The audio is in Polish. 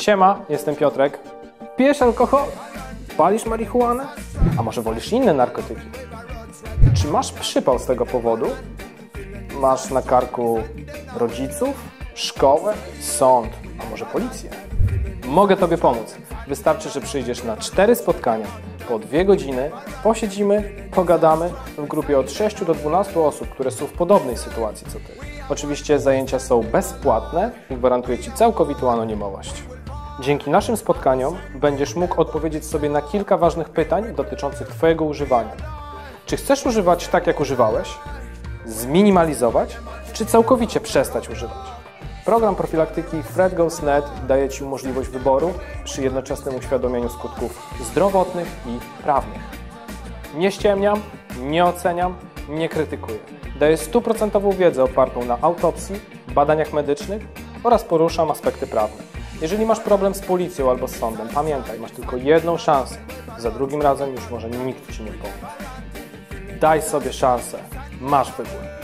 Siema, jestem Piotrek. Pijesz alkohol? Palisz marihuanę? A może wolisz inne narkotyki? Czy masz przypał z tego powodu? Masz na karku rodziców, szkołę, sąd, a może policję? Mogę Tobie pomóc. Wystarczy, że przyjdziesz na cztery spotkania po dwie godziny, posiedzimy, pogadamy w grupie od 6 do 12 osób, które są w podobnej sytuacji co Ty. Oczywiście zajęcia są bezpłatne i gwarantuję Ci całkowitą anonimowość. Dzięki naszym spotkaniom będziesz mógł odpowiedzieć sobie na kilka ważnych pytań dotyczących Twojego używania. Czy chcesz używać tak, jak używałeś? Zminimalizować? Czy całkowicie przestać używać? Program profilaktyki FredGoes.net daje Ci możliwość wyboru przy jednoczesnym uświadomieniu skutków zdrowotnych i prawnych. Nie ściemniam, nie oceniam, nie krytykuję. Daję stuprocentową wiedzę opartą na autopsji, badaniach medycznych oraz poruszam aspekty prawne. Jeżeli masz problem z policją albo z sądem, pamiętaj, masz tylko jedną szansę. Za drugim razem już może nikt Ci nie pomoże. Daj sobie szansę. Masz wybór.